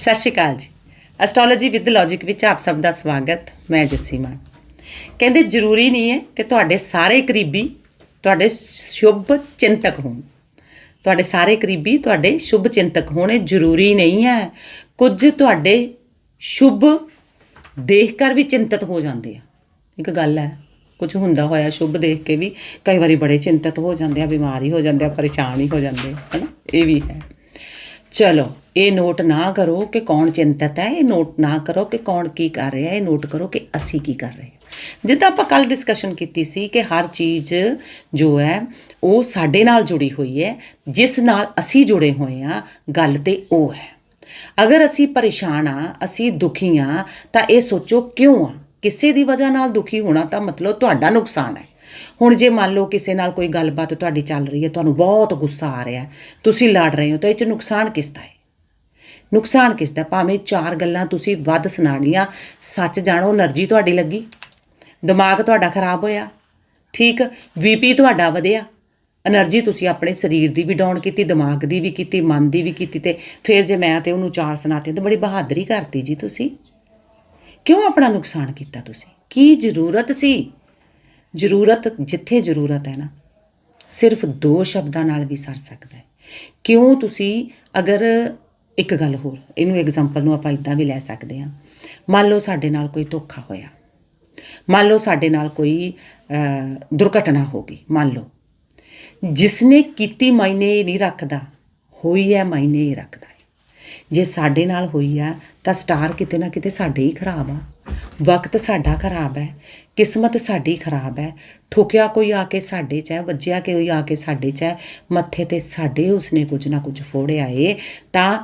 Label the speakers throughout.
Speaker 1: ਸਤਿ ਸ਼੍ਰੀ ਅਕਾਲ ਜੀ। Astrology with logic ਵਿੱਚ ਆਪ ਸਭ ਦਾ ਸਵਾਗਤ, ਮੈਂ ਜੱਸੀ ਮਾਨ ਕਹਿੰਦੇ ਜ਼ਰੂਰੀ ਨਹੀਂ ਹੈ ਕਿ ਤੁਹਾਡੇ ਸਾਰੇ ਕਰੀਬੀ ਤੁਹਾਡੇ ਸ਼ੁਭ ਚਿੰਤਕ ਹੋਣ। ਤੁਹਾਡੇ ਸਾਰੇ ਕਰੀਬੀ ਤੁਹਾਡੇ ਸ਼ੁਭ ਚਿੰਤਕ ਹੋਣੇ ਜ਼ਰੂਰੀ ਨਹੀਂ ਹੈ। ਕੁਝ ਤੁਹਾਡੇ ਸ਼ੁਭ ਦੇਖ ਕਰ ਵੀ ਚਿੰਤਤ ਹੋ ਜਾਂਦੇ ਆ। ਇੱਕ ਗੱਲ ਹੈ, ਕੁਝ ਹੁੰਦਾ ਹੋਇਆ ਸ਼ੁਭ ਦੇਖ ਕੇ ਵੀ ਕਈ ਵਾਰੀ ਬੜੇ ਚਿੰਤਤ ਹੋ ਜਾਂਦੇ ਆ, ਬਿਮਾਰ ਹੀ ਹੋ ਜਾਂਦੇ ਆ, ਪਰੇਸ਼ਾਨ ਹੀ ਹੋ ਜਾਂਦੇ ਹੈ ਨਾ ਇਹ ਵੀ ਹੈ। ਚਲੋ, ਇਹ ਨੋਟ ਨਾ ਕਰੋ ਕਿ ਕੌਣ ਚਿੰਤਤ ਹੈ, ਇਹ ਨੋਟ ਨਾ ਕਰੋ ਕਿ ਕੌਣ ਕੀ ਕਰ ਰਿਹਾ ਹੈ ਇਹ ਨੋਟ ਕਰੋ ਕਿ ਅਸੀਂ ਕੀ ਕਰ ਰਹੇ ਹਾਂ। ਜਿੱਦਾਂ ਆਪਾਂ ਕੱਲ ਡਿਸਕਸ਼ਨ ਕੀਤੀ ਸੀ ਕਿ ਹਰ ਚੀਜ਼ ਜੋ ਹੈ, ਉਹ ਸਾਡੇ ਨਾਲ ਜੁੜੀ ਹੋਈ ਹੈ, ਜਿਸ ਨਾਲ ਅਸੀਂ ਜੁੜੇ ਹੋਏ ਆ ਗੱਲ ਤੇ ਉਹ ਹੈ। ਅਗਰ ਅਸੀਂ ਪਰੇਸ਼ਾਨ ਆ ਅਸੀਂ ਦੁਖੀ ਆ ਤਾਂ ਇਹ ਸੋਚੋ ਕਿਉਂ ਆ? ਕਿਸੇ ਦੀ ਵਜ੍ਹਾ ਨਾਲ ਦੁਖੀ ਹੋਣਾ ਤਾਂ ਮਤਲਬ ਤੁਹਾਡਾ ਨੁਕਸਾਨ ਹੈ। ਹੁਣ ਜੇ ਮੰਨ ਲਓ ਕਿਸੇ ਨਾਲ ਕੋਈ ਗੱਲਬਾਤ ਤੁਹਾਡੀ ਚੱਲ ਰਹੀ ਹੈ, ਤੁਹਾਨੂੰ ਬਹੁਤ ਗੁੱਸਾ ਆ ਰਿਹਾ ਤੁਸੀਂ ਲੜ ਰਹੇ ਹੋ, ਤਾਂ ਇਹ 'ਚ ਨੁਕਸਾਨ ਕਿਸ ਦਾ ਹੈ? ਨੁਕਸਾਨ ਕਿਸ ਦਾ ਭਾਵੇਂ ਚਾਰ ਗੱਲਾਂ ਤੁਸੀਂ ਵੱਧ ਸੁਣਾਣੀਆਂ ਸੱਚ ਜਾਣੋ, એનર્ਜੀ ਤੁਹਾਡੀ ਲੱਗੀ, ਦਿਮਾਗ ਤੁਹਾਡਾ ਖਰਾਬ ਹੋਇਆ, ਠੀਕ ਬੀਪੀ ਤੁਹਾਡਾ ਵਧਿਆ, એનર્ਜੀ ਤੁਸੀਂ ਆਪਣੇ ਸਰੀਰ ਦੀ ਵੀ ਡਾਊਨ ਕੀਤੀ, ਦਿਮਾਗ ਦੀ ਵੀ ਕੀਤੀ, ਮਨ ਦੀ ਵੀ ਕੀਤੀ ਤੇ ਫਿਰ ਜੇ ਮੈਂ ਤੇ ਉਹਨੂੰ ਚਾਰ ਸੁਣਾਤੇ ਤਾਂ ਬੜੀ ਬਹਾਦਰੀ ਕਰਤੀ ਜੀ ਤੁਸੀਂ। ਕਿਉਂ ਆਪਣਾ ਨੁਕਸਾਨ ਕੀਤਾ ਤੁਸੀਂ? ਕੀ ਜ਼ਰੂਰਤ ਸੀ? ਜ਼ਰੂਰਤ, ਜਿੱਥੇ ਜ਼ਰੂਰਤ ਹੈ ਨਾ, ਸਿਰਫ ਦੋ ਸ਼ਬਦਾਂ ਨਾਲ ਵੀ ਸਰ ਸਕਦਾ ਹੈ। ਕਿਉਂ ਤੁਸੀਂ, ਅਗਰ ਇੱਕ ਗੱਲ ਹੋਰ, ਇਹਨੂੰ ਐਗਜ਼ਾਮਪਲ ਨੂੰ ਆਪਾਂ ਇਦਾਂ ਵੀ ਲੈ ਸਕਦੇ ਹਾਂ। ਮੰਨ ਲਓ ਸਾਡੇ ਨਾਲ ਕੋਈ ਧੋਖਾ ਹੋਇਆ। ਮੰਨ ਲਓ ਸਾਡੇ ਨਾਲ ਕੋਈ ਦੁਰਘਟਨਾ ਹੋ ਗਈ, ਮੰਨ ਲਓ। ਜਿਸਨੇ ਕੀਤੀ ਮਾਇਨੇ ਨਹੀਂ ਰੱਖਦਾ, ਹੋਈ ਹੈ ਮਾਇਨੇ ਹੀ ਰੱਖਦਾ ਜੇ ਸਾਡੇ ਨਾਲ ਹੋਈ ਆ ਤਾਂ ਸਟਾਰ ਕਿਤੇ ਨਾ ਕਿਤੇ ਸਾਡੇ ਹੀ ਖਰਾਬ ਆ। ਵਕਤ ਸਾਡਾ ਖਰਾਬ ਹੈ, ਕਿਸਮਤ ਸਾਡੀ ਖਰਾਬ ਹੈ, ਠੁਕਿਆ ਕੋਈ ਆ ਕੇ ਸਾਡੇ 'ਚ ਹੈ, ਵੱਜਿਆ ਕੋਈ ਆ ਕੇ ਸਾਡੇ 'ਚ ਹੈ, ਮੱਥੇ ਤੇ ਸਾਡੇ ਉਸਨੇ ਕੁਝ ਨਾ ਕੁਝ ਫੋੜਿਆ ਏ, ਤਾਂ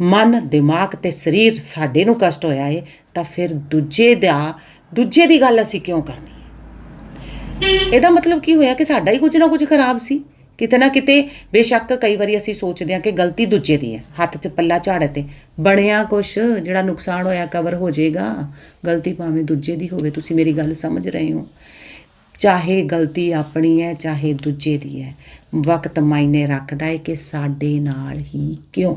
Speaker 1: ਮਨ, ਦਿਮਾਗ ਤੇ ਸਰੀਰ ਸਾਡੇ ਨੂੰ ਕਸ਼ਟ ਹੋਇਆ ਏ, ਤਾਂ ਫਿਰ ਦੂਜੇ ਦਾ, ਦੂਜੇ ਦੀ ਗੱਲ ਅਸੀਂ ਕਿਉਂ ਕਰਨੀ ਹੈ? ਇਹਦਾ ਮਤਲਬ ਕੀ ਹੋਇਆ ਕਿ ਸਾਡਾ ਹੀ ਕੁਝ ਨਾ ਕੁਝ ਖਰਾਬ ਸੀ? ਕਿਤੇ ਨਾ ਕਿਤੇ ਬੇਸ਼ੱਕ ਕਈ ਵਾਰੀ ਅਸੀਂ ਸੋਚਦੇ ਹਾਂ ਕਿ ਗਲਤੀ ਦੂਜੇ ਦੀ ਹੈ। ਹੱਥ 'ਚ ਪੱਲਾ ਝਾੜੇ ਤੇ ਬਣਿਆ ਕੁਛ, ਜਿਹੜਾ ਨੁਕਸਾਨ ਹੋਇਆ ਕਵਰ ਹੋ ਜਾਏਗਾ। ਗਲਤੀ ਭਾਵੇਂ ਦੂਜੇ ਦੀ ਹੋਵੇ, ਤੁਸੀਂ ਮੇਰੀ ਗੱਲ ਸਮਝ ਰਹੇ ਹੋ। ਚਾਹੇ ਗਲਤੀ ਆਪਣੀ ਹੈ, ਚਾਹੇ ਦੂਜੇ ਦੀ ਹੈ, ਵਕਤ ਮਾਇਨੇ ਰੱਖਦਾ ਹੈ ਕਿ ਸਾਡੇ ਨਾਲ ਹੀ ਕਿਉਂ?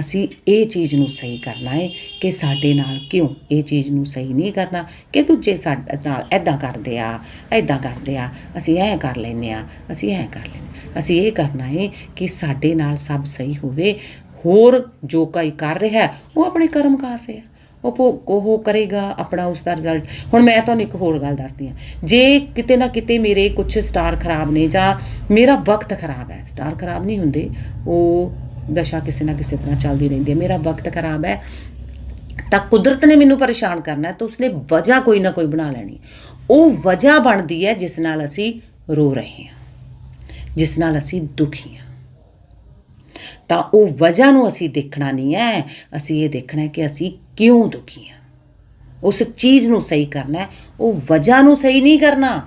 Speaker 1: ਅਸੀਂ ਇਹ ਚੀਜ਼ ਨੂੰ ਸਹੀ ਕਰਨਾ ਹੈ ਕਿ ਸਾਡੇ ਨਾਲ ਕਿਉਂ ਇਹ ਚੀਜ਼ ਨੂੰ ਸਹੀ ਨਹੀਂ ਕਰਨਾ, ਕਿ ਦੂਜੇ ਸਾਡੇ ਨਾਲ ਐਦਾਂ ਕਰਦੇ ਆ ਐਦਾਂ ਕਰਦੇ ਆ, ਅਸੀਂ ਐਂ ਕਰ ਲੈਨੇ ਆ, ਅਸੀਂ ਐਂ ਕਰ ਲੈਨੇ ਅਸੀਂ ਇਹ ਕਰਨਾ ਹੈ ਕਿ ਸਾਡੇ ਨਾਲ ਸਭ ਸਹੀ ਹੋਵੇ, ਹੋਰ ਜੋ ਕੋਈ ਕਰ ਰਿਹਾ, ਉਹ ਆਪਣੇ ਕਰਮ ਕਰ ਰਿਹਾ। ਉਹ ਭੋ- ਉਹ ਕਰੇਗਾ ਆਪਣਾ ਉਸ ਦਾ ਰਿਜ਼ਲਟ ਹੁਣ ਮੈਂ ਤੁਹਾਨੂੰ ਇੱਕ ਹੋਰ ਗੱਲ ਦੱਸਦੀ ਹਾਂ। ਜੇ ਕਿਤੇ ਨਾ ਕਿਤੇ ਮੇਰੇ ਕੁਝ ਸਟਾਰ ਖਰਾਬ ਨੇ ਜਾਂ ਮੇਰਾ ਵਕਤ ਖਰਾਬ ਹੈ ਸਟਾਰ ਖਰਾਬ ਨਹੀਂ ਹੁੰਦੇ, ਉਹ ਦਸ਼ਾ ਕਿਸੇ ਨਾ ਕਿਸੇ ਤਰ੍ਹਾਂ ਚੱਲਦੀ ਰਹਿੰਦੀ ਹੈ। ਮੇਰਾ ਵਕਤ ਖਰਾਬ ਹੈ। ਤਾਂ ਕੁਦਰਤ ਨੇ ਮੈਨੂੰ ਪਰੇਸ਼ਾਨ ਕਰਨਾ ਹੈ ਤਾਂ ਉਸਨੇ ਵਜ੍ਹਾ ਕੋਈ ਨਾ ਕੋਈ ਬਣਾ ਲੈਣੀ ਉਹ ਵਜ੍ਹਾ ਬਣਦੀ ਹੈ ਜਿਸ ਨਾਲ ਅਸੀਂ ਰੋ ਰਹੇ ਹਾਂ, ਜਿਸ ਨਾਲ ਅਸੀਂ ਦੁਖੀ ਹਾਂ। ਤਾਂ ਉਹ ਵਜ੍ਹਾ ਨੂੰ ਅਸੀਂ ਦੇਖਣਾ ਨਹੀਂ ਹੈ। ਅਸੀਂ ਇਹ ਦੇਖਣਾ ਹੈ ਕਿ ਅਸੀਂ ਕਿਉਂ ਦੁਖੀ ਹਾਂ। ਉਸ ਚੀਜ਼ ਨੂੰ ਸਹੀ ਕਰਨਾ ਹੈ। ਉਹ ਵਜ੍ਹਾ ਨੂੰ ਸਹੀ ਨਹੀਂ ਕਰਨਾ।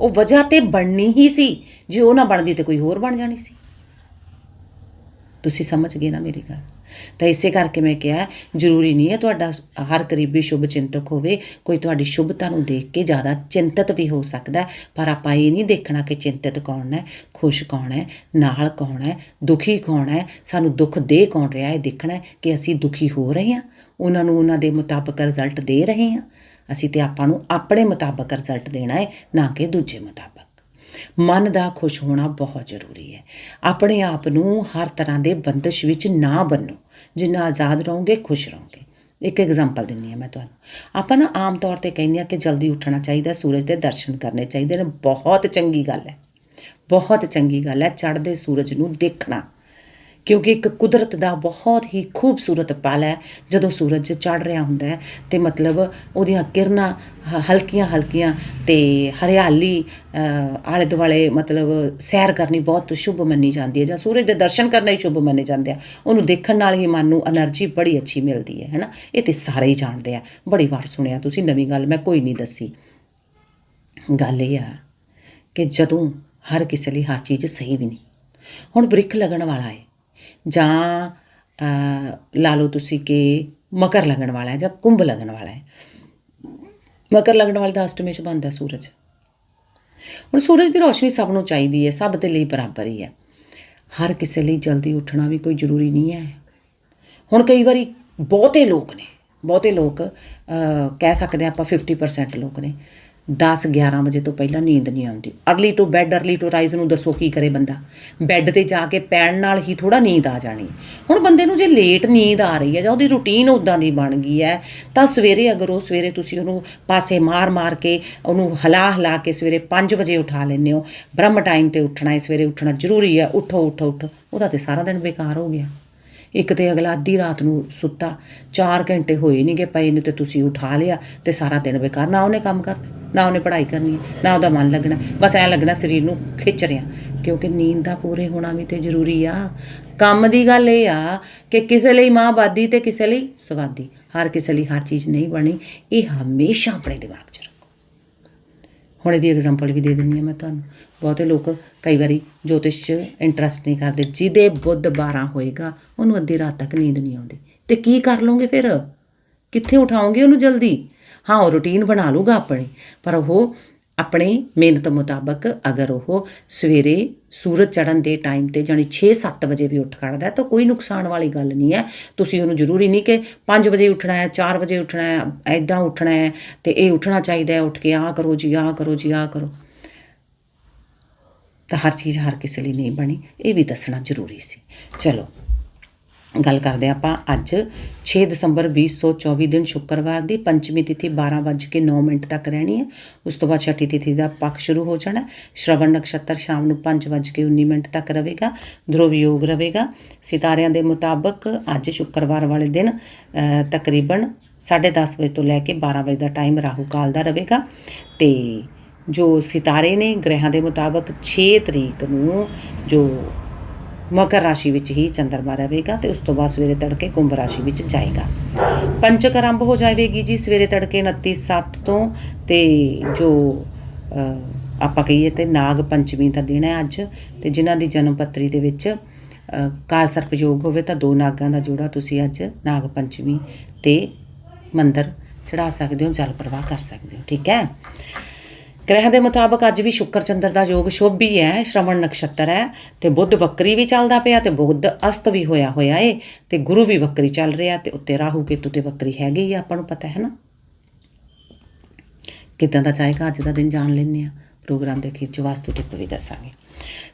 Speaker 1: ਉਹ ਵਜ੍ਹਾ ਤੇ ਬਣਨੀ ਹੀ ਸੀ। ਜੇ ਉਹ ਨਾ ਬਣਦੀ ਤੇ ਕੋਈ ਹੋਰ ਬਣ ਜਾਣੀ ਸੀ। ਤੁਸੀਂ ਸਮਝ ਗਏ ਨਾ ਮੇਰੀ ਗੱਲ। ਤਾਂ ਇਸੇ ਕਰਕੇ ਮੈਂ ਕਿਹਾ, ਜ਼ਰੂਰੀ ਨਹੀਂ ਹੈ ਤੁਹਾਡਾ ਹਰ ਕਰੀਬੀ ਸ਼ੁਭ ਚਿੰਤਕ ਹੋਵੇ, ਕੋਈ ਤੁਹਾਡੀ ਸ਼ੁਭਤਾ ਨੂੰ ਦੇਖ ਕੇ ਜ਼ਿਆਦਾ ਚਿੰਤਤ ਵੀ ਹੋ ਸਕਦਾ ਪਰ ਆਪਾਂ ਇਹ ਨਹੀਂ ਦੇਖਣਾ ਕਿ ਚਿੰਤਤ ਕੌਣ ਹੈ, ਖੁਸ਼ ਕੌਣ ਹੈ, ਨਾਲ ਕੌਣ ਹੈ, ਦੁਖੀ ਕੌਣ ਹੈ, ਸਾਨੂੰ ਦੁੱਖ ਦੇ ਕੌਣ ਰਿਹਾ ਹੈ, ਦੇਖਣਾ ਕਿ ਅਸੀਂ ਦੁਖੀ ਹੋ ਰਹੇ ਹਾਂ, ਉਹਨਾਂ ਨੂੰ ਉਹਨਾਂ ਦੇ ਮੁਤਾਬਕ ਰਿਜ਼ਲਟ ਦੇ ਰਹੇ ਹਾਂ। ਅਸੀਂ ਤੇ ਆਪਾਂ ਨੂੰ ਆਪਣੇ ਮੁਤਾਬਕ ਰਿਜ਼ਲਟ ਦੇਣਾ ਹੈ, ਨਾ ਕਿ ਦੂਜੇ ਮੁਤਾਬਕ। ਮਨ ਦਾ ਖੁਸ਼ ਹੋਣਾ ਬਹੁਤ ਜ਼ਰੂਰੀ ਹੈ। ਆਪਣੇ ਆਪ ਨੂੰ ਹਰ ਤਰ੍ਹਾਂ ਦੇ ਬੰਦਸ਼ ਵਿੱਚ ਨਾ ਬੰਨੋ। ਜਿੰਨਾ ਆਜ਼ਾਦ ਰਹੋਗੇ, ਖੁਸ਼ ਰਹੋਗੇ। ਇੱਕ ਐਗਜ਼ਾਮਪਲ ਦਿੰਨੀ ਆ ਮੈਂ ਤੁਹਾਨੂੰ। ਆਪਾਂ ਨਾ ਆਮ ਤੌਰ ਤੇ ਕਹਿੰਦੇ ਆ ਕਿ ਜਲਦੀ ਉੱਠਣਾ ਚਾਹੀਦਾ, ਸੂਰਜ ਦੇ ਦਰਸ਼ਨ ਕਰਨੇ ਚਾਹੀਦੇ ਨੇ। ਬਹੁਤ ਚੰਗੀ ਗੱਲ ਹੈ। ਬਹੁਤ ਚੰਗੀ ਗੱਲ ਹੈ, ਚੜ੍ਹਦੇ ਸੂਰਜ ਨੂੰ ਦੇਖਣਾ। ਕਿਉਂਕਿ ਇੱਕ ਕੁਦਰਤ ਦਾ ਬਹੁਤ ਹੀ ਖੂਬਸੂਰਤ ਪਲ ਹੈ। ਜਦੋਂ ਸੂਰਜ ਚੜ ਰਿਹਾ ਹੁੰਦਾ ਹੈ, ਤੇ ਮਤਲਬ ਉਹਦੀਆਂ ਕਿਰਨਾਂ ਹਲਕੀਆਂ ਹਲਕੀਆਂ ਤੇ ਹਰਿਆਲੀ ਆਲੇ ਦੁਆਲੇ ਮਤਲਬ ਸੈਰ ਕਰਨੀ ਬਹੁਤ ਸ਼ੁਭ ਮੰਨੀ ਜਾਂਦੀ ਹੈ ਜਾਂ ਸੂਰਜ ਦੇ ਦਰਸ਼ਨ ਕਰਨਾ ਹੀ ਸ਼ੁਭ ਮੰਨੇ ਜਾਂਦੇ ਆ। ਉਹਨੂੰ ਦੇਖਣ ਨਾਲ ਹੀ ਮਨ ਨੂੰ એનર્ਜੀ ਬੜੀ ਅੱਛੀ ਮਿਲਦੀ ਹੈ, ਹੈਨਾ? ਇਹ ਤੇ ਸਾਰੇ ਹੀ ਜਾਣਦੇ ਆ। ਬੜੀ ਵਾਰ ਸੁਣਿਆ ਤੁਸੀਂ ਨਵੀਂ ਗੱਲ, ਮੈਂ ਕੋਈ ਨਹੀਂ ਦੱਸੀ। ਗੱਲ ਇਹ ਆ ਕਿ ਜਦੋਂ ਹਰ ਕਿਸੇ ਲਈ ਹਰ ਚੀਜ਼ ਸਹੀ ਵੀ ਨਹੀਂ, ਹੁਣ ਬ੍ਰਿਕ ਲੱਗਣ ਵਾਲਾ ਹੈ। ਜਾਂ ਲਾ ਲਓ ਤੁਸੀਂ ਕਿ ਮਕਰ ਲੱਗਣ ਵਾਲਾ ਹੈ ਜਾਂ ਕੁੰਭ ਲੱਗਣ ਵਾਲਾ ਹੈ। ਮਕਰ ਲੱਗਣ ਵਾਲੇ ਦਾ ਅਸ਼ਟਮੀ ਚ ਬਣਦਾ ਸੂਰਜ। ਹੁਣ ਸੂਰਜ ਦੀ ਰੋਸ਼ਨੀ ਸਭ ਨੂੰ ਚਾਹੀਦੀ ਹੈ, ਸਭ ਦੇ ਲਈ ਬਰਾਬਰ ਹੀ ਹੈ। ਹਰ ਕਿਸੇ ਲਈ ਜਲਦੀ ਉੱਠਣਾ ਵੀ ਕੋਈ ਜ਼ਰੂਰੀ ਨਹੀਂ ਹੈ। ਹੁਣ ਕਈ ਵਾਰੀ ਬਹੁਤੇ ਲੋਕ ਨੇ, ਬਹੁਤੇ ਲੋਕ ਕਹਿ ਸਕਦੇ ਹਾਂ ਆਪਾਂ 50% ਲੋਕ ਨੇ 10 11 ਵਜੇ ਤੋਂ ਪਹਿਲਾਂ ਨੀਂਦ ਨਹੀਂ ਆਉਂਦੀ। Early to bed early to rise ਨੂੰ ਦੱਸੋ ਕੀ ਕਰੇ ਬੰਦਾ। ਬੈੱਡ ਤੇ ਜਾ ਕੇ ਪੈਣ ਨਾਲ ਹੀ ਥੋੜਾ ਨੀਂਦ ਆ ਜਾਣੀ। ਹੁਣ ਬੰਦੇ ਨੂੰ ਜੇ ਲੇਟ ਨੀਂਦ ਆ ਰਹੀ ਹੈ ਜਾਂ ਉਹਦੀ ਰੁਟੀਨ ਉਦਾਂ ਦੀ ਬਣ ਗਈ ਹੈ, ਤਾਂ ਸਵੇਰੇ ਅਗਰ ਉਹ ਸਵੇਰੇ ਤੁਸੀਂ ਉਹਨੂੰ ਪਾਸੇ ਮਾਰ-ਮਾਰ ਕੇ ਉਹਨੂੰ ਹਿਲਾ-ਹਿਲਾ ਕੇ ਸਵੇਰੇ 5 ਵਜੇ ਉਠਾ ਲੈਂਦੇ ਹੋ, ਬ੍ਰਹਮ ਟਾਈਮ ਤੇ ਉੱਠਣਾ ਹੈ, ਸਵੇਰੇ ਉੱਠਣਾ ਜ਼ਰੂਰੀ ਹੈ, ਉਠੋ ਉਠੋ ਉਠੋ। ਉਹਦਾ ਤੇ ਸਾਰਾ ਦਿਨ ਬੇਕਾਰ ਹੋ ਗਿਆ। ਇੱਕ ਤੇ ਅਗਲਾ ਅੱਧੀ ਰਾਤ ਨੂੰ ਸੁੱਤਾ 4 ਘੰਟੇ ਹੋਏ ਨਹੀਂਗੇ ਪਏ ਨੂੰ ਤੇ ਤੁਸੀਂ ਉਠਾ ਲਿਆ ਤੇ ਸਾਰਾ ਦਿਨ ਬੇਕਾਰ, ਨਾ ਉਹਨੇ ਕੰਮ ਕਰਨਾ, ਨਾ ਉਹਨੇ ਪੜ੍ਹਾਈ ਕਰਨੀ ਨਾ ਉਹਦਾ ਮਨ ਲੱਗਣਾ, ਬਸ ਐ ਲੱਗਣਾ ਸਰੀਰ ਨੂੰ ਖਿੱਚ ਰਿਆ ਕਿਉਂਕਿ ਨੀਂਦ ਦਾ ਪੂਰੇ ਹੋਣਾ ਵੀ ਤੇ ਜ਼ਰੂਰੀ ਆ। ਕੰਮ ਦੀ ਗੱਲ ਇਹ ਆ ਕਿ ਕਿਸੇ ਲਈ ਮਾਂ ਬਾਦੀ ਤੇ ਕਿਸੇ ਲਈ ਸਵਾਦੀ, ਹਰ ਕਿਸੇ ਲਈ ਹਰ ਚੀਜ਼ ਨਹੀਂ ਬਣੀ, ਇਹ ਹਮੇਸ਼ਾ ਆਪਣੇ ਦਿਮਾਗ 'ਚ ਰੱਖੋ ਹੁਣ ਇਹਦੀ ਐਗਜ਼ਾਮਪਲ ਵੀ ਦੇ ਦਿੰਦੀ ਹਾਂ ਮੈਂ ਤੁਹਾਨੂੰ। ਬਹੁਤੇ ਲੋਕ ਕਈ ਵਾਰੀ ਜੋਤਿਸ਼ 'ਚ ਇੰਟਰਸਟ ਨਹੀਂ ਕਰਦੇ, ਜਿਹਦੇ ਬੁੱਧ 12 ਹੋਏਗਾ, ਉਹਨੂੰ ਅੱਧੀ ਰਾਤ ਤੱਕ ਨੀਂਦ ਨਹੀਂ ਆਉਂਦੀ। ਤੇ ਕੀ ਕਰ ਲਓਗੇ ਫਿਰ? ਕਿੱਥੇ ਉਠਾਓਗੇ ਉਹਨੂੰ ਜਲਦੀ? ਹਾਂ, ਉਹ ਰੁਟੀਨ ਬਣਾ ਲੂਗਾ ਆਪਣੀ, ਪਰ ਉਹ ਆਪਣੀ ਮਿਹਨਤ ਮੁਤਾਬਕ ਅਗਰ ਉਹ ਸਵੇਰੇ ਸੂਰਜ ਚੜ੍ਹਨ ਦੇ ਟਾਈਮ ਤੇ ਜਾਨੀ 6-7 ਵਜੇ ਵੀ ਉੱਠ ਖੜਦਾ ਤਾਂ ਕੋਈ ਨੁਕਸਾਨ ਵਾਲੀ ਗੱਲ ਨਹੀਂ ਹੈ। ਤੁਸੀਂ ਉਹਨੂੰ ਜ਼ਰੂਰੀ ਨਹੀਂ ਕਿ 5 ਵਜੇ ਉੱਠਣਾ ਹੈ 4 ਵਜੇ ਉੱਠਣਾ ਹੈ ਐਦਾਂ ਉੱਠਣਾ ਹੈ ਤੇ ਇਹ ਉੱਠਣਾ ਚਾਹੀਦਾ ਹੈ, ਉੱਠ ਕੇ ਆਹ ਕਰੋ ਜੀ, ਆਹ ਕਰੋ ਜੀ, ਆਹ ਕਰੋ। ਤਾਂ ਹਰ ਚੀਜ਼ ਹਰ ਕਿਸੇ ਲਈ ਨਹੀਂ ਬਣੀ, ਇਹ ਵੀ ਦੱਸਣਾ ਜ਼ਰੂਰੀ ਸੀ। ਚਲੋ। ਗੱਲ ਕਰਦੇ ਹਾਂ ਆਪਾਂ ਅੱਜ 6 ਦਸੰਬਰ 2024 ਦਿਨ ਸ਼ੁੱਕਰਵਾਰ ਦੀ ਪੰਚਮੀ ਤਿਥੀ 12:09 ਮਿੰਟ ਤੱਕ ਰਹਿਣੀ ਹੈ। ਉਸ ਤੋਂ ਬਾਅਦ ਛਠੀ ਤਿਥੀ ਦਾ ਪੱਖ ਸ਼ੁਰੂ ਹੋ ਜਾਣਾ ਹੈ। ਸ਼ਰਵਣ ਨਕਸ਼ਤਰ ਸ਼ਾਮ ਨੂੰ 5:19 ਮਿੰਟ ਤੱਕ ਰਹੇਗਾ। ਧਰੁਵ ਯੋਗ ਰਹੇਗਾ। ਸਿਤਾਰਿਆਂ ਦੇ ਮੁਤਾਬਕ ਅੱਜ ਸ਼ੁੱਕਰਵਾਰ ਵਾਲੇ ਦਿਨ ਅ, ਤਕਰੀਬਨ 10:30 ਵਜੇ ਤੋਂ ਲੈ ਕੇ 12 ਵਜੇ ਦਾ ਟਾਈਮ ਰਾਹੂ ਕਾਲ ਦਾ ਰਹੇਗਾ। ਤੇ ਜੋ ਸਿਤਾਰੇ ਨੇ ਗ੍ਰਹਿਆਂ ਦੇ ਮੁਤਾਬਕ 6 ਤਰੀਕ ਨੂੰ ਜੋ ਮਕਰ ਰਾਸ਼ੀ ਵਿੱਚ ਹੀ ਚੰਦਰਮਾ ਰਹੇਗਾ ਤੇ ਉਸ ਤੋਂ ਬਾਅਦ ਸਵੇਰੇ ਤੜਕੇ ਕੁੰਭ ਰਾਸ਼ੀ ਵਿੱਚ ਜਾਏਗਾ। ਪੰਚਕ ਆਰੰਭ ਹੋ ਜਾਵੇਗੀ ਜੀ ਸਵੇਰੇ ਤੜਕੇ 29:07 ਤੋਂ ਤੇ ਜੋ ਆਪਾਂ ਕਹੀਏ ਤੇ ਨਾਗ ਪੰਚਮੀ ਦਾ ਦਿਨ ਹੈ ਅੱਜ ਤੇ ਜਿਨ੍ਹਾਂ ਦੀ ਜਨਮ ਪੱਤਰੀ ਦੇ ਵਿੱਚ ਕਾਲ ਸਰਪਯੋਗ ਹੋਵੇ ਤਾਂ ਦੋ ਨਾਗਾਂ ਦਾ ਜੋੜਾ ਤੁਸੀਂ ਅੱਜ ਨਾਗ ਪੰਚਮੀ ਤੇ ਮੰਦਰ ਚੜਾ ਸਕਦੇ ਹੋ, ਜਲ ਪ੍ਰਵਾਹ ਕਰ ਸਕਦੇ ਹੋ, ਠੀਕ ਹੈ? ਗ੍ਰਹਿ ਦੇ ਮੁਤਾਬਕ ਅੱਜ ਵੀ ਸ਼ੁੱਕਰ ਚੰਦਰ ਦਾ ਯੋਗ ਸ਼ੁਭ ਹੀ ਹੈ ਸ਼ਰਵਣ ਨਕਸ਼ਤਰ ਹੈ ਤੇ ਬੁੱਧ ਵਕਰੀ ਵੀ ਚੱਲਦਾ ਪਿਆ ਤੇ ਬੁੱਧ ਅਸਤ ਵੀ ਹੋਇਆ ਹੋਇਆ ਏ ਤੇ ਗੁਰੂ ਵੀ ਵਕਰੀ ਚੱਲ ਰਿਹਾ ਤੇ ਉੱਤੇ ਰਾਹੂ ਕੇਤੂ ਤੇ ਵਕਰੀ ਹੈਗੇ ਹੀ ਆ, ਆਪਾਂ ਨੂੰ ਪਤਾ ਹੈ ਨਾ। ਕਿਦਾਂ ਦਾ ਚਾਹੇਗਾ ਅੱਜ ਦਾ ਦਿਨ ਜਾਣ ਲੈਂਦੇ ਆ ਪ੍ਰੋਗਰਾਮ ਦੇ ਅਖੀਰ ਚ ਵਾਸਤੂ ਟਿਪ ਵੀ ਦੱਸਾਂਗੇ।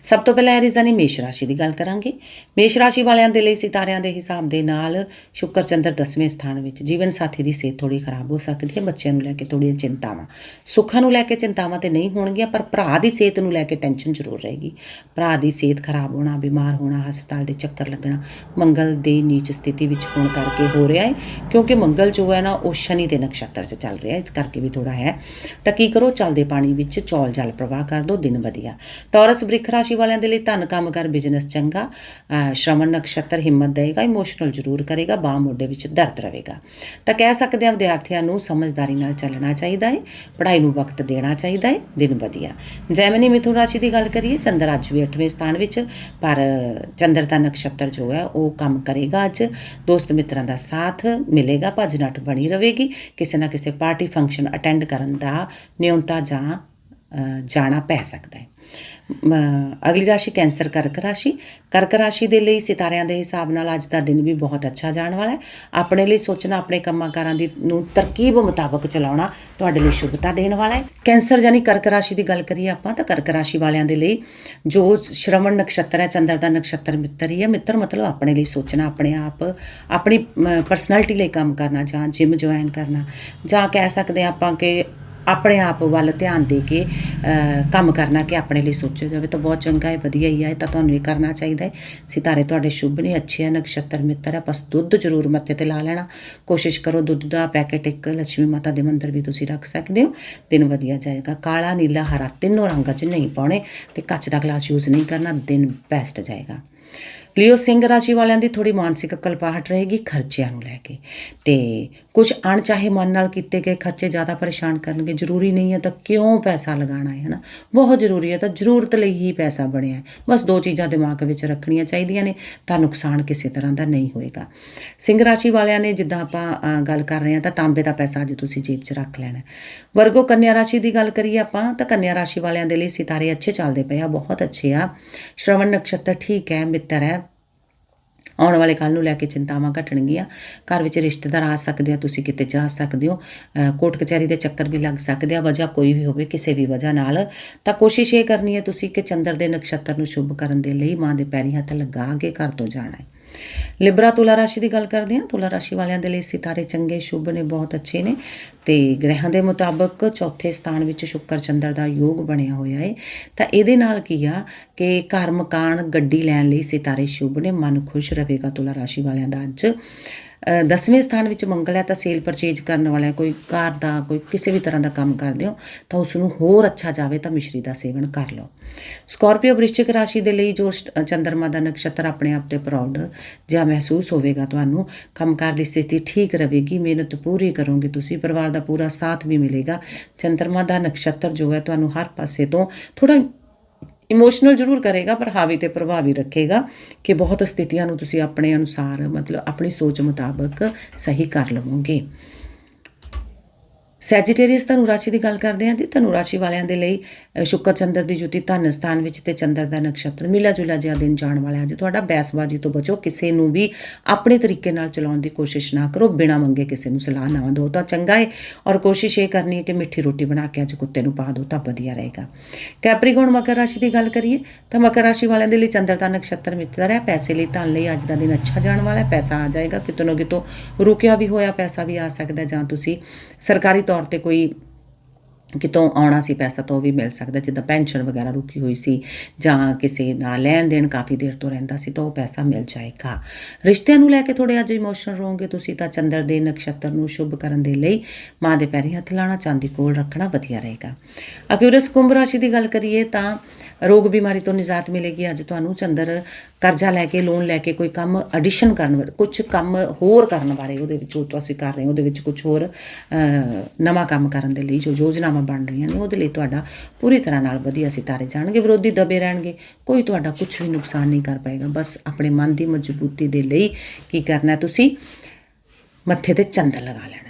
Speaker 1: ਸਭ ਤੋਂ ਪਹਿਲਾਂ ਐਰੀਜ਼ਾਨੀ ਮੇਸ਼ ਰਾਸ਼ੀ ਦੀ ਗੱਲ ਕਰਾਂਗੇ। ਮੇਸ਼ ਰਾਸ਼ੀ ਵਾਲਿਆਂ ਦੇ ਲਈ ਸਿਤਾਰਿਆਂ ਦੇ ਹਿਸਾਬ ਦੇ ਨਾਲ ਸ਼ੁੱਕਰ ਚੰਦਰ 10ਵੇਂ ਸਥਾਨ ਵਿੱਚ ਜੀਵਨ ਸਾਥੀ ਦੀ ਸਿਹਤ ਥੋੜੀ ਖਰਾਬ ਹੋ ਸਕਦੀ ਹੈ, ਬੱਚਿਆਂ ਨੂੰ ਲੈ ਕੇ ਥੋੜੀਆਂ ਚਿੰਤਾਵਾਂ। ਸੁੱਖਾਂ ਨੂੰ ਲੈ ਕੇ ਚਿੰਤਾਵਾਂ ਤੇ ਨਹੀਂ ਹੋਣਗੀਆਂ, ਪਰ ਭਰਾ ਦੀ ਸਿਹਤ ਨੂੰ ਲੈ ਕੇ ਟੈਨਸ਼ਨ ਜ਼ਰੂਰ ਰਹੇਗੀ। ਭਰਾ ਦੀ ਸਿਹਤ ਖਰਾਬ ਹੋਣਾ, ਬਿਮਾਰ ਹੋਣਾ, ਹਸਪਤਾਲ ਦੇ ਚੱਕਰ ਲੱਗਣਾ, ਮੰਗਲ ਦੇ ਨੀਚ ਸਥਿਤੀ ਵਿੱਚ ਹੋਣ ਕਰਕੇ ਹੋ ਰਿਹਾ ਹੈ, ਕਿਉਂਕਿ ਮੰਗਲ ਜੋ ਹੈ ਨਾ, ਉਹ ਸ਼ਨੀ ਦੇ ਨਕਸ਼ਤਰ 'ਚ ਚੱਲ ਰਿਹਾ ਹੈ। ਇਸ ਕਰਕੇ ਵੀ ਥੋੜਾ ਹੈ। ਤਾਂ ਕੀ ਕਰੋ, ਚੱਲਦੇ ਪਾਣੀ ਵਿੱਚ ਚੌਲ ਜਲ ਪ੍ਰਵਾਹ ਕਰ ਦਿਓ ਦਿਨ ਵਧੀਆ। ਟੌਰਸ ਬ੍ਰਿਖ ਰਾਸ਼ੀ ਵਾਲਿਆਂ ਦੇ ਲਈ ਧਨ ਕੰਮਕਾਰ ਬਿਜ਼ਨਸ ਚੰਗਾ, ਅਹ ਸ਼ਰਵਣ ਨਕਸ਼ਤਰ ਹਿੰਮਤ ਦੇਗਾ ਇਮੋਸ਼ਨਲ ਜ਼ਰੂਰ ਕਰੇਗਾ, ਬਾਹ ਮੋਢੇ ਵਿੱਚ ਦਰਦ ਰਹੇਗਾ। ਤਾਂ ਕਹਿ ਸਕਦੇ ਹਾਂ ਵਿਦਿਆਰਥੀਆਂ ਨੂੰ ਸਮਝਦਾਰੀ ਨਾਲ ਚੱਲਣਾ ਚਾਹੀਦਾ ਹੈ, ਪੜ੍ਹਾਈ ਨੂੰ ਵਕਤ ਦੇਣਾ ਚਾਹੀਦਾ ਹੈ, ਦਿਨ ਵਧੀਆ। ਜੈਮਨੀ ਮਿਥੁਨ ਰਾਸ਼ੀ ਦੀ ਗੱਲ ਕਰੀਏ, ਚੰਦਰ ਅੱਜ ਵੀ 8ਵੇਂ ਸਥਾਨ ਵਿੱਚ, ਪਰ ਚੰਦਰ ਦਾ ਨਕਸ਼ਤਰ ਜੋ ਹੈ ਉਹ ਕੰਮ ਕਰੇਗਾ ਅੱਜ। ਦੋਸਤ ਮਿੱਤਰਾਂ ਦਾ ਸਾਥ ਮਿਲੇਗਾ, ਭੱਜ ਨੱਠ ਬਣੀ ਰਹੇਗੀ, ਕਿਸੇ ਨਾ ਕਿਸੇ ਪਾਰਟੀ ਫੰਕਸ਼ਨ ਅਟੈਂਡ ਕਰਨ ਦਾ ਨਿਯਮਤਾ ਜਾਂ ਜਾਣਾ ਪੈ ਸਕਦਾ ਹੈ। ਅਗਲੀ ਰਾਸ਼ੀ ਕੈਂਸਰ ਕਰਕ ਰਾਸ਼ੀ। ਕਰਕ ਰਾਸ਼ੀ ਦੇ ਲਈ ਸਿਤਾਰਿਆਂ ਦੇ ਹਿਸਾਬ ਨਾਲ ਅੱਜ ਦਾ ਦਿਨ ਵੀ ਬਹੁਤ ਅੱਛਾ ਜਾਣ ਵਾਲਾ ਹੈ। ਆਪਣੇ ਲਈ ਸੋਚਣਾ, ਆਪਣੇ ਕੰਮਾਂ ਕਾਰਾਂ ਦੀ ਨੂੰ ਤਰਕੀਬ ਮੁਤਾਬਕ ਚਲਾਉਣਾ ਤੁਹਾਡੇ ਲਈ ਸ਼ੁਭਤਾ ਦੇਣ ਵਾਲਾ ਹੈ। ਕੈਂਸਰ ਯਾਨੀ ਕਰਕ ਰਾਸ਼ੀ ਦੀ ਗੱਲ ਕਰੀਏ ਆਪਾਂ ਤਾਂ ਕਰਕ ਰਾਸ਼ੀ ਵਾਲਿਆਂ ਦੇ ਲਈ ਜੋ ਸ਼ਰਵਣ ਨਕਸ਼ਤਰ ਹੈ, ਚੰਦਰ ਦਾ ਨਕਸ਼ਤਰ ਮਿੱਤਰ ਹੀ ਹੈ। ਮਿੱਤਰ ਮਤਲਬ ਆਪਣੇ ਲਈ ਸੋਚਣਾ, ਆਪਣੇ ਆਪ, ਆਪਣੀ ਪਰਸਨੈਲਿਟੀ ਲਈ ਕੰਮ ਕਰਨਾ ਜਾਂ ਜਿਮ ਜੁਆਇਨ ਕਰਨਾ ਜਾਂ ਕਹਿ ਸਕਦੇ ਹਾਂ ਆਪਾਂ ਕਿ ਆਪਣੇ ਆਪ ਵੱਲ ਧਿਆਨ ਦੇ ਕੇ ਕੰਮ ਕਰਨਾ ਕਿ ਆਪਣੇ ਲਈ ਸੋਚਿਆ ਜਾਵੇ ਤਾਂ ਬਹੁਤ ਚੰਗਾ ਹੈ, ਵਧੀਆ ਹੀ ਹੈ ਤਾਂ ਤੁਹਾਨੂੰ ਇਹ ਕਰਨਾ ਚਾਹੀਦਾ ਹੈ। ਸਿਤਾਰੇ ਤੁਹਾਡੇ ਸ਼ੁਭ ਨੇ, ਅੱਛੇ ਹੈ ਨਕਸ਼ਤਰ ਮਿੱਤਰ ਹੈ ਬਸ ਦੁੱਧ ਜ਼ਰੂਰ ਮੱਥੇ ਤੇ ਲਾ ਲੈਣਾ। ਕੋਸ਼ਿਸ਼ ਕਰੋ ਦੁੱਧ ਦਾ ਪੈਕੇਟ ਇੱਕ ਲక్ష్ਮੀ ਮਾਤਾ ਦੇ ਮੰਦਰ ਵੀ ਤੁਸੀਂ ਰੱਖ ਸਕਦੇ ਹੋ। ਦਿਨ ਵਧੀਆ ਜਾਏਗਾ। ਕਾਲਾ, ਨੀਲਾ, ਹਰਾ, ਤਿੰਨੋਂ ਰੰਗਾਂ 'ਚ ਨਹੀਂ ਪਾਉਣੇ ਤੇ ਕੱਚ ਦਾ ਗਲਾਸ ਯੂਜ਼ ਨਹੀਂ ਕਰਨਾ, ਦਿਨ ਬੈਸਟ ਜਾਏਗਾ। ਲਿਓ ਸਿੰਘ ਰਾਸ਼ੀ ਵਾਲਿਆਂ ਦੀ ਥੋੜੀ ਮਾਨਸਿਕ ਕਲਪਾਹਟ ਰਹੇਗੀ ਖਰਚਿਆਂ ਨੂੰ ਲੈ ਕੇ। ਤੇ ਕੁਝ ਅਣਚਾਹੇ ਮਨ ਨਾਲ ਕੀਤੇ ਗਏ ਖਰਚੇ ਜ਼ਿਆਦਾ ਪਰੇਸ਼ਾਨ ਕਰਨਗੇ, ਜ਼ਰੂਰੀ ਨਹੀਂ ਹੈ ਤਾਂ ਕਿਉਂ ਪੈਸਾ ਲਗਾਉਣਾ ਹੈ ਨਾ ਬਹੁਤ ਜ਼ਰੂਰੀ ਹੈ ਤਾਂ ਜ਼ਰੂਰਤ ਲਈ ਹੀ ਪੈਸਾ ਬਣਿਆ ਹੈ। ਬਸ ਦੋ ਚੀਜ਼ਾਂ ਦਿਮਾਗ ਵਿੱਚ ਰੱਖਣੀਆਂ ਚਾਹੀਦੀਆਂ ਨੇ, ਤਾਂ ਨੁਕਸਾਨ ਕਿਸੇ ਤਰ੍ਹਾਂ ਦਾ ਨਹੀਂ ਹੋਏਗਾ। ਸਿੰਘ ਰਾਸ਼ੀ ਵਾਲਿਆਂ ਨੇ ਜਿੱਦਾਂ ਆਪਾਂ ਗੱਲ ਕਰ ਰਹੇ ਹਾਂ ਤਾਂ ਤਾਂਬੇ ਦਾ ਪੈਸਾ ਅੱਜ ਤੁਸੀਂ ਜੇਬ 'ਚ ਰੱਖ ਲੈਣਾ ਵਰਗੋ ਕੰਨਿਆ ਰਾਸ਼ੀ ਦੀ ਗੱਲ ਕਰੀਏ ਆਪਾਂ, ਤਾਂ ਕੰਨਿਆ ਰਾਸ਼ੀ ਵਾਲਿਆਂ ਦੇ ਲਈ ਸਿਤਾਰੇ ਅੱਛੇ ਚੱਲਦੇ ਪਏ ਆ, ਬਹੁਤ ਅੱਛੇ ਆ। ਸ਼ਰਵਣ ਨਕਸ਼ਤਰ ਠੀਕ ਹੈ, ਮਿੱਤਰ ਹੈ। ਆਉਣ ਵਾਲੇ ਕੱਲ ਨੂੰ ਲੈ ਕੇ ਚਿੰਤਾਵਾਂ ਘਟਣਗੀਆਂ। ਘਰ ਵਿੱਚ ਰਿਸ਼ਤੇਦਾਰ ਆ ਸਕਦੇ ਆ ਤੁਸੀਂ ਕਿਤੇ ਜਾ ਸਕਦੇ ਹੋ। ਅ, ਕੋਰਟ ਕਚਹਿਰੀ ਦੇ ਚੱਕਰ ਵੀ ਲੱਗ ਸਕਦੇ ਆ ਵਜ੍ਹਾ ਕੋਈ ਵੀ ਹੋਵੇ ਕਿਸੇ ਵੀ ਵਜ੍ਹਾ ਨਾਲ। ਤਾਂ ਕੋਸ਼ਿਸ਼ ਇਹ ਕਰਨੀ ਹੈ ਤੁਸੀਂ ਕਿ ਚੰਦਰ ਦੇ ਨਕਸ਼ਤਰ ਨੂੰ ਸ਼ੁਭ ਕਰਨ ਦੇ ਲਈ ਮਾਂ ਦੇ ਪੈਰੀ ਹੱਥ ਲਗਾ ਕੇ ਘਰ ਤੋਂ ਜਾਣਾ ਹੈ। ਲਿਬਰਾ ਤੁਲਾ ਰਾਸ਼ੀ ਦੀ ਗੱਲ ਕਰਦੇ ਹਾਂ। ਤੁਲਾ ਰਾਸ਼ੀ ਵਾਲਿਆਂ ਦੇ ਲਈ ਸਿਤਾਰੇ ਚੰਗੇ, ਸ਼ੁਭ ਨੇ, ਬਹੁਤ ਅੱਛੇ ਨੇ। ਤੇ ਗ੍ਰਹਿਾਂ ਦੇ ਮੁਤਾਬਕ ਚੌਥੇ ਸਥਾਨ ਵਿੱਚ ਸ਼ੁੱਕਰ ਚੰਦਰ ਦਾ ਯੋਗ ਬਣਿਆ ਹੋਇਆ ਹੈ ਤਾਂ ਇਹਦੇ ਨਾਲ ਕੀ ਆ ਕਿ ਘਰ ਮਕਾਨ, ਗੱਡੀ ਲੈਣ ਲਈ ਸਿਤਾਰੇ ਸ਼ੁਭ ਨੇ, ਮਨ ਖੁਸ਼ ਰਹੇਗਾ ਤੁਲਾ ਰਾਸ਼ੀ ਵਾਲਿਆਂ ਦਾ ਅੱਜ। ਦਸਵੇਂ ਸਥਾਨ ਵਿੱਚ ਮੰਗਲ ਹੈ ਤਾਂ ਸੇਲ ਪਰਚੇਜ ਕਰਨ ਵਾਲਾ ਕੋਈ ਕਾਰ ਦਾ, ਕੋਈ ਕਿਸੇ ਵੀ ਤਰ੍ਹਾਂ ਦਾ ਕੰਮ ਕਰਦੇ ਹੋ, ਤਾਂ ਉਸ ਨੂੰ ਹੋਰ ਅੱਛਾ ਜਾਵੇ ਤਾਂ ਮਿਸ਼ਰੀ ਦਾ ਸੇਵਨ ਕਰ ਲਓ। ਸਕਾਰਪੀਓ ਵ੍ਰਿਸ਼ਚਿਕ ਰਾਸ਼ੀ ਦੇ ਲਈ ਜੋ ਚੰਦਰਮਾ ਦਾ ਨਕਸ਼ਤਰ ਆਪਣੇ ਆਪ ਤੇ ਪ੍ਰਾਊਡ ਜਿਹਾ ਮਹਿਸੂਸ ਹੋਵੇਗਾ ਤੁਹਾਨੂੰ, ਕੰਮਕਾਰ ਦੀ ਸਥਿਤੀ ਠੀਕ ਰਹੇਗੀ, ਮਿਹਨਤ ਪੂਰੀ ਕਰੋਗੇ ਤੁਸੀਂ, ਪਰਿਵਾਰ ਦਾ ਪੂਰਾ ਸਾਥ ਵੀ ਮਿਲੇਗਾ। ਚੰਦਰਮਾ ਦਾ ਨਕਸ਼ਤਰ ਜੋ ਹੈ ਤੁਹਾਨੂੰ ਹਰ ਪਾਸੇ ਤੋਂ ਥੋੜਾ ਇਮੋਸ਼ਨਲ ਜ਼ਰੂਰ ਕਰੇਗਾ, ਪਰ ਹਾਵੀ ਤੇ ਪ੍ਰਭਾਵੀ ਰੱਖੇਗਾ ਕਿ ਬਹੁਤ ਸਥਿਤੀਆਂ ਨੂੰ ਤੁਸੀਂ ਆਪਣੇ ਅਨੁਸਾਰ, ਮਤਲਬ ਆਪਣੀ ਸੋਚ ਮੁਤਾਬਕ ਸਹੀ ਕਰ ਲਵੋਗੇ। ਸੈਜੀਟੇਰੀਅਸ ਧਨੁ ਰਾਸ਼ੀ ਦੀ ਗੱਲ ਕਰਦੇ ਹਾਂ ਜੀ। ਧਨੁ ਰਾਸ਼ੀ ਵਾਲਿਆਂ ਦੇ ਲਈ ਅ, ਸ਼ੁੱਕਰ ਚੰਦਰ ਦੀ ਜੁਤੀ ਧਨ ਸਥਾਨ ਵਿੱਚ ਤੇ ਚੰਦਰ ਦਾ ਨਕਸ਼ਤਰ ਮਿਲਾ ਜੁਲਾ ਜਿਹਾ ਦਿਨ ਜਾਣ ਵਾਲਾ ਹੈ ਅੱਜ ਤੁਹਾਡਾ ਬੈਸਬਾਜੀ ਤੋਂ ਬਚੋ ਕਿਸੇ ਨੂੰ ਵੀ ਆਪਣੇ ਤਰੀਕੇ ਨਾਲ ਚਲਾਉਣ ਦੀ ਕੋਸ਼ਿਸ਼ ਨਾ ਕਰੋ। ਬਿਨਾਂ ਮੰਗੇ ਕਿਸੇ ਨੂੰ ਸਲਾਹ ਨਾ ਦਿਓ ਤਾਂ ਚੰਗਾ ਹੈ ਔਰ ਕੋਸ਼ਿਸ਼ ਇਹ ਕਰਨੀ ਹੈ ਕਿ ਮਿੱਠੀ ਰੋਟੀ ਬਣਾ ਕੇ ਅੱਜ ਕੁੱਤੇ ਨੂੰ ਪਾ ਦਿਓ ਤਾਂ ਵਧੀਆ ਰਹੇਗਾ। ਕੈਪਰੀਕੌਨ ਮਕਰ ਰਾਸ਼ੀ ਦੀ ਗੱਲ ਕਰੀਏ ਤਾਂ ਮਕਰ ਰਾਸ਼ੀ ਵਾਲਿਆਂ ਦੇ ਲਈ ਚੰਦਰ ਦਾ ਨਕਸ਼ਤਰ ਮਿੱਤਰ ਹੈ। ਪੈਸੇ ਲਈ ਧਨ ਲਈ ਅੱਜ ਦਾ ਦਿਨ ਅੱਛਾ ਜਾਣ ਵਾਲਾ ਹੈ। ਪੈਸਾ ਆ ਜਾਏਗਾ। ਕਿਤੋਂ ਨਾ ਕਿਤੋਂ ਰੁਕਿਆ ਵੀ ਹੋਇਆ ਪੈਸਾ ਵੀ ਆ ਸਕਦਾ ਜਾਂ ਤੁਸੀਂ ਸਰਕਾਰੀ ਤੌਰ ਤੇ ਕੋਈ ਕਿਤੋਂ ਆਉਣਾ ਸੀ ਪੈਸਾ ਤਾਂ ਉਹ ਵੀ ਮਿਲ ਸਕਦਾ, ਜਿੱਦਾਂ ਪੈਨਸ਼ਨ ਵਗੈਰਾ ਰੁਕੀ ਹੋਈ ਸੀ ਜਾਂ ਕਿਸੇ ਦਾ ਲੈਣ ਦੇਣ ਕਾਫੀ ਦੇਰ ਤੋਂ ਰਹਿੰਦਾ ਸੀ ਤਾਂ ਉਹ ਪੈਸਾ ਮਿਲ ਜਾਏਗਾ। ਰਿਸ਼ਤਿਆਂ ਨੂੰ ਲੈ ਕੇ ਥੋੜੇ ਅੱਜ ਇਮੋਸ਼ਨਲ ਰਹੋਗੇ ਤੁਸੀਂ ਤਾਂ ਚੰਦਰ ਦੇ ਨਕਸ਼ਤਰ ਨੂੰ ਸ਼ੁਭ ਕਰਨ ਦੇ ਲਈ ਮਾਂ ਦੇ ਪੈਰੀ ਹੱਥ ਲਾਣਾ ਚਾਂਦੀ ਕੋਲ ਰੱਖਣਾ ਵਧੀਆ ਰਹੇਗਾ। ਅਕਿਊਰਸ ਕੁੰਭ ਰਾਸ਼ੀ ਦੀ ਗੱਲ ਕਰੀਏ ਤਾਂ ਰੋਗ ਬਿਮਾਰੀ ਤੋਂ ਨਿਜਾਤ ਮਿਲੇਗੀ। ਅੱਜ ਤੁਹਾਨੂੰ ਚੰਦਰ ਕਰਜ਼ਾ ਲੈ ਕੇ ਲੋਨ ਲੈ ਕੇ ਕੋਈ ਕੰਮ ਐਡੀਸ਼ਨ ਕਰਨ ਕੁਝ ਕੰਮ ਹੋਰ ਕਰਨ ਬਾਰੇ ਉਹਦੇ ਵਿੱਚ ਜੋ ਤੁਸੀਂ ਕਰ ਰਹੇ ਹੋ, ਉਹਦੇ ਵਿੱਚ ਕੁਝ ਹੋਰ ਨਵਾਂ ਕੰਮ ਕਰਨ ਦੇ ਲਈ ਜੋ ਯੋਜਨਾਵਾਂ ਬਣ ਰਹੀਆਂ ਨੇ, ਉਹਦੇ ਲਈ ਤੁਹਾਡਾ ਪੂਰੀ ਤਰ੍ਹਾਂ ਨਾਲ ਵਧੀਆ ਸਿਤਾਰੇ ਜਾਣਗੇ, ਵਿਰੋਧੀ ਦਬੇ ਰਹਿਣਗੇ। ਕੋਈ ਤੁਹਾਡਾ ਕੁਝ ਵੀ ਨੁਕਸਾਨ ਨਹੀਂ ਕਰ ਪਾਏਗਾ। ਬਸ ਆਪਣੇ ਮਨ ਦੀ ਮਜ਼ਬੂਤੀ ਦੇ ਲਈ ਕੀ ਕਰਨਾ ਤੁਸੀਂ? ਮੱਥੇ ਤੇ ਚੰਦਰ ਲਗਾ ਲੈਣਾ।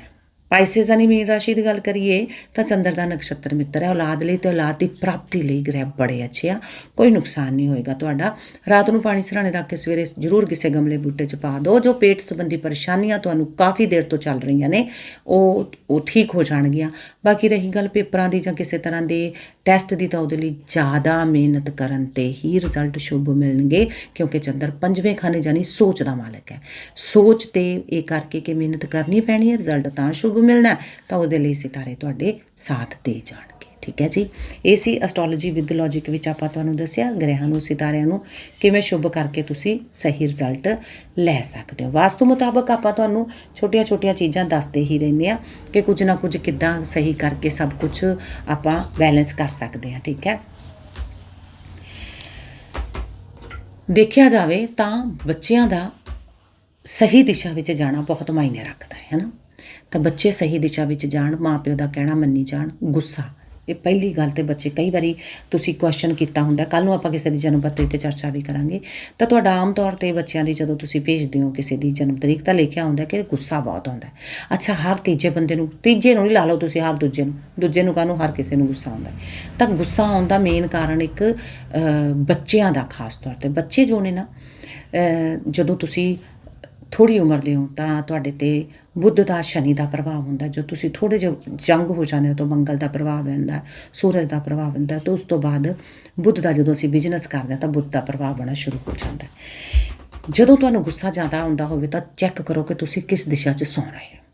Speaker 1: ਪਾਈਸਿਸ ਯਾਨੀ ਮੀਨ ਰਾਸ਼ੀ ਦੀ ਗੱਲ ਕਰੀਏ, ਤਾਂ ਚੰਦਰ ਦਾ ਨਕਸ਼ਤਰ ਮਿੱਤਰ ਹੈ। ਔਲਾਦ ਲਈ ਤੇ ਔਲਾਦ ਦੀ ਪ੍ਰਾਪਤੀ ਲਈ ਗ੍ਰਹਿ ਬੜੇ ਅੱਛੇ ਆ। ਕੋਈ ਨੁਕਸਾਨ ਨਹੀਂ ਹੋਏਗਾ ਤੁਹਾਡਾ। ਰਾਤ ਨੂੰ ਪਾਣੀ ਸਰਾਣੇ ਰੱਖ ਕੇ ਸਵੇਰੇ ਜ਼ਰੂਰ ਕਿਸੇ ਗਮਲੇ ਬੂਟੇ 'ਚ ਪਾ ਦਿਓ। ਜੋ ਪੇਟ ਸੰਬੰਧੀ ਪਰੇਸ਼ਾਨੀਆਂ ਤੁਹਾਨੂੰ ਕਾਫੀ ਦੇਰ ਤੋਂ ਚੱਲ ਰਹੀਆਂ ਨੇ, ਉਹ ਉਹ ਠੀਕ ਹੋ ਜਾਣਗੀਆਂ। ਬਾਕੀ ਰਹੀ ਗੱਲ ਪੇਪਰਾਂ ਦੀ ਜਾਂ ਕਿਸੇ ਤਰ੍ਹਾਂ ਦੇ ਟੈਸਟ ਦੀ ਤਾਂ ਉਹਦੇ ਲਈ ਜ਼ਿਆਦਾ ਮਿਹਨਤ ਕਰਨ ਤੇ ਹੀ ਰਿਜ਼ਲਟ ਸ਼ੁਭ ਮਿਲਣਗੇ, ਕਿਉਂਕਿ ਚੰਦਰ ਪੰਜਵੇਂ ਖਾਨੇ ਜਾਨੀ ਸੋਚ ਦਾ ਮਾਲਕ ਹੈ। ਸੋਚ ਤੇ ਇਹ ਕਰਕੇ ਕਿ ਮਿਹਨਤ ਕਰਨੀ ਪੈਣੀ ਹੈ ਰਿਜ਼ਲਟ ਤਾਂ ਸ਼ੁਭ ਮਿਲਣਾ ਤਾਂ ਉਹਦੇ ਲਈ ਸਿਤਾਰੇ ਤੁਹਾਡੇ ਸਾਥ ਦੇ ਜਾਣ। ਠੀਕ ਹੈ ਜੀ। ਇਹ ਸੀ ਐਸਟ੍ਰੋਲੋਜੀ ਵਿਦ ਲੌਜੀਕ ਵਿੱਚ ਆਪਾਂ ਤੁਹਾਨੂੰ ਦੱਸਿਆ। ਗ੍ਰਹਿਾਂ ਨੂੰ, ਸਿਤਾਰਿਆਂ ਨੂੰ ਕਿਵੇਂ ਸ਼ੁਭ ਕਰਕੇ ਤੁਸੀਂ ਸਹੀ ਰਿਜ਼ਲਟ ਲੈ ਸਕਦੇ ਹੋ। ਵਾਸਤੂ ਮੁਤਾਬਕ ਆਪਾਂ ਤੁਹਾਨੂੰ ਛੋਟੀਆਂ-ਛੋਟੀਆਂ ਚੀਜ਼ਾਂ ਦੱਸਦੇ ਹੀ ਰਹਿੰਦੇ ਆ ਕਿ ਕੁਝ ਨਾ ਕੁਝ ਕਿੱਦਾਂ ਸਹੀ ਕਰਕੇ ਸਭ ਕੁਝ ਆਪਾਂ ਬੈਲੈਂਸ ਕਰ ਸਕਦੇ ਹਾਂ, ਠੀਕ ਹੈ। ਦੇਖਿਆ ਜਾਵੇ ਤਾਂ ਬੱਚਿਆਂ ਦਾ ਸਹੀ ਦਿਸ਼ਾ ਵਿੱਚ ਜਾਣਾ ਬਹੁਤ ਮਾਇਨੇ ਰੱਖਦਾ ਹੈ ਨਾ? ਤਾਂ ਬੱਚੇ ਸਹੀ ਦਿਸ਼ਾ ਵਿੱਚ ਜਾਣ ਮਾਪਿਓ ਦਾ ਕਹਿਣਾ ਮੰਨੀ ਜਾਣ, ਗੁੱਸਾ ਇਹ ਪਹਿਲੀ ਗੱਲ ਤੇ ਬੱਚੇ ਕਈ ਵਾਰੀ ਤੁਸੀਂ ਕੁਐਸਚਨ ਕੀਤਾ ਹੁੰਦਾ ਕੱਲ ਨੂੰ ਆਪਾਂ ਕਿਸੇ ਦੀ ਜਨਮ ਪੱਤਰੀ ਤੇ ਚਰਚਾ ਵੀ ਕਰਾਂਗੇ। ਤਾਂ ਤੁਹਾਡਾ ਆਮ ਤੌਰ ਤੇ ਬੱਚਿਆਂ ਦੀ ਜਦੋਂ ਤੁਸੀਂ ਭੇਜਦੇ ਹੋ ਕਿਸੇ ਦੀ ਜਨਮ ਤਰੀਕ ਤਾਂ ਲਿਖਿਆ ਹੁੰਦਾ ਕਿ ਗੁੱਸਾ ਬਹੁਤ ਆਉਂਦਾ ਅੱਛਾ, ਹਰ ਤੀਜੇ ਬੰਦੇ ਨੂੰ, ਤੀਜੇ ਨੂੰ ਨਹੀਂ ਲਾ ਲਓ ਤੁਸੀਂ, ਹਰ ਦੂਜੇ ਨੂੰ। ਦੂਜੇ ਨੂੰ ਕਾਹਨੂੰ? ਹਰ ਕਿਸੇ ਨੂੰ ਗੁੱਸਾ ਆਉਂਦਾ ਤਾਂ ਗੁੱਸਾ ਆਉਣ ਦਾ ਮੇਨ ਕਾਰਨ ਇੱਕ ਬੱਚਿਆਂ ਦਾ ਖਾਸ ਤੌਰ ਤੇ, ਬੱਚੇ ਜੋ ਨੇ ਨਾ ਜਦੋਂ ਤੁਸੀਂ ਥੋੜੀ ਉਮਰ ਦੇ ਹੋ ਤਾਂ ਤੁਹਾਡੇ ਤੇ ਬੁੱਧ ਦਾ, ਸ਼ਨੀ ਦਾ ਪ੍ਰਭਾਵ ਹੁੰਦਾ। ਜੋ ਤੁਸੀਂ ਥੋੜੇ ਜਿਹਾ ਜੰਗ ਹੋ ਜਾਂਦੇ ਹੋ ਤਾਂ ਮੰਗਲ ਦਾ ਪ੍ਰਭਾਵ ਪੈਂਦਾ ਸੂਰਜ ਦਾ ਪ੍ਰਭਾਵ ਪੈਂਦਾ ਤਾਂ ਉਸ ਤੋਂ ਬਾਅਦ ਬੁੱਧ ਦਾ ਜਦੋਂ ਅਸੀਂ ਬਿਜ਼ਨਸ ਕਰਦੇ ਹਾਂ ਤਾਂ ਬੁੱਧ ਦਾ ਪ੍ਰਭਾਵ ਬਣਾ ਸ਼ੁਰੂ ਹੋ ਜਾਂਦਾ। ਜਦੋਂ ਤੁਹਾਨੂੰ ਗੁੱਸਾ ਜ਼ਿਆਦਾ ਆਉਂਦਾ ਹੋਵੇ ਤਾਂ ਚੈੱਕ ਕਰੋ ਕਿ ਤੁਸੀਂ ਕਿਸ ਦਿਸ਼ਾ 'ਚ ਸੌਂ ਰਹੇ ਹੋ।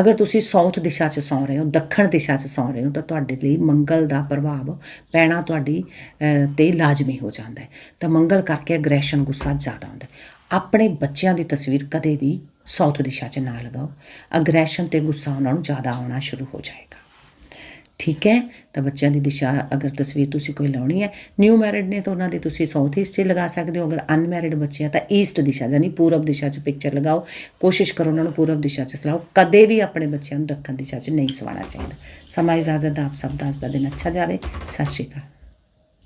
Speaker 1: ਅਗਰ ਤੁਸੀਂ ਸਾਊਥ ਦਿਸ਼ਾ 'ਚ ਸੌਂ ਰਹੇ ਹੋ, ਦੱਖਣ ਦਿਸ਼ਾ 'ਚ ਸੌਂ ਰਹੇ ਹੋ, ਤਾਂ ਤੁਹਾਡੇ ਲਈ ਮੰਗਲ ਦਾ ਪ੍ਰਭਾਵ ਪੈਣਾ ਤੁਹਾਡੀ ਤੇ ਲਾਜ਼ਮੀ ਹੋ ਜਾਂਦਾ ਹੈ। ਤਾਂ ਮੰਗਲ ਕਰਕੇ ਅਗਰੈਸ਼ਨ ਗੁੱਸਾ ਜ਼ਿਆਦਾ ਹੁੰਦਾ ਆਪਣੇ ਬੱਚਿਆਂ ਦੀ ਤਸਵੀਰ ਕਦੇ ਵੀ ਸਾਊਥ ਦਿਸ਼ਾ 'ਚ ਨਾ ਲਗਾਓ। ਅਗਰੈਸ਼ਨ ਤੇ ਗੁੱਸਾ ਉਹਨਾਂ ਨੂੰ ਜ਼ਿਆਦਾ ਆਉਣਾ ਸ਼ੁਰੂ ਹੋ ਜਾਏਗਾ। ਠੀਕ ਹੈ? ਤਾਂ ਬੱਚਿਆਂ ਦੀ ਦਿਸ਼ਾ, ਅਗਰ ਤਸਵੀਰ ਤੁਸੀਂ ਕੋਈ ਲਾਉਣੀ ਹੈ ਨਿਊ ਮੈਰਿਡ ਨੇ ਤਾਂ ਉਹਨਾਂ ਦੀ ਤੁਸੀਂ ਸਾਊਥ ਈਸਟ 'ਚ ਲਗਾ ਸਕਦੇ ਹੋ, ਅਗਰ ਅਨਮੈਰਿਡ ਬੱਚੇ ਆ ਤਾਂ ਈਸਟ ਦਿਸ਼ਾ, ਯਾਨੀ ਪੂਰਬ ਦਿਸ਼ਾ 'ਚ ਪਿਕਚਰ ਲਗਾਓ। ਕੋਸ਼ਿਸ਼ ਕਰੋ ਉਹਨਾਂ ਨੂੰ ਪੂਰਬ ਦਿਸ਼ਾ 'ਚ ਸਲਾਓ। ਕਦੇ ਵੀ ਆਪਣੇ ਬੱਚਿਆਂ ਨੂੰ ਦੱਖਣ ਦਿਸ਼ਾ 'ਚ ਨਹੀਂ ਸਵਾਣਾ ਚਾਹੀਦਾ। ਸਮਾਂ ਇਜਾਜ਼ਤ ਦਾ ਆਪ ਸਭ ਦਾ ਅੱਜ ਦਾ ਦਿਨ ਅੱਛਾ ਜਾਵੇ। ਸਤਿ ਸ਼੍ਰੀ ਅਕਾਲ।